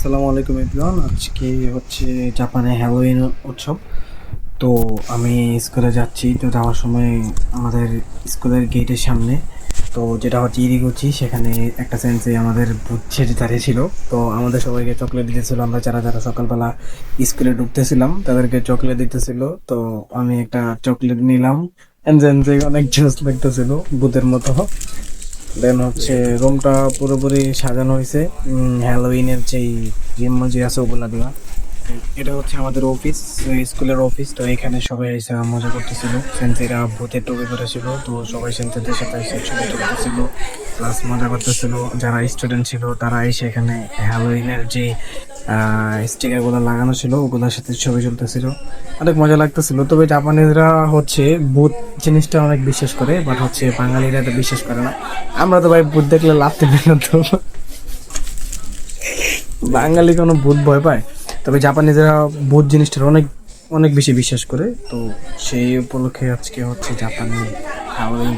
আসসালামু আলাইকুম এভরিওয়ান। আজকে হচ্ছে জাপানে হ্যালোইন উৎসব। তো আমি স্কুলে যাচ্ছি, তো যাওয়ার সময় আমাদের স্কুলের গেটের সামনে, তো যেটা হচ্ছে ইরিগুচি, সেখানে একটা সেন্সে আমাদের ভূত ছেড়ে দাঁড়িয়ে ছিল তো আমাদের সবাইকে চকলেট দিতেছিল, আমরা যারা যারা সকালবেলা স্কুলে ঢুকতেছিলাম, তাদেরকে চকলেট দিতেছিল। তো আমি একটা চকলেট নিলাম দেন অনেক জোস লাগতেছিল, ভূতের মতো। দেন হচ্ছে রুমটা পুরোপুরি সাজানো হয়েছে। হ্যালোইনের যেই জিম্মাজি আছে ওগুলা দেওয়া এটা হচ্ছে আমাদের অফিস স্কুলের অফিস তো এখানে সবাই এসে মজা করতেছিল। সেন্সিরা ভূতের টুপি করেছিল তো সবাই সেন্সিদের সাথে এসে ছবি তুলতেছিল। প্লাস মজা করতেছিল। যারা স্টুডেন্ট ছিল, তারা এসে এখানে হ্যালোইনের যে স্টিকারগুলো লাগানো ছিল, ওগুলোর সাথে ছবি তুলতেছিল। অনেক মজা লাগতেছিল। তবে জাপানিজরা হচ্ছে ভূত জিনিসটা অনেক বিশ্বাস করে বাট হচ্ছে বাঙালিরা এটা বিশ্বাস করে না। আমরা তো ভাই ভূত দেখলে লাভতে পারি না তো। বাঙালি কোনো ভূত ভয় পায়। তবে জাপানিজরা ভূত জিনিসটার অনেক অনেক বেশি বিশ্বাস করে। তো সেই উপলক্ষে আজকে হচ্ছে জাপানি হাওয়াই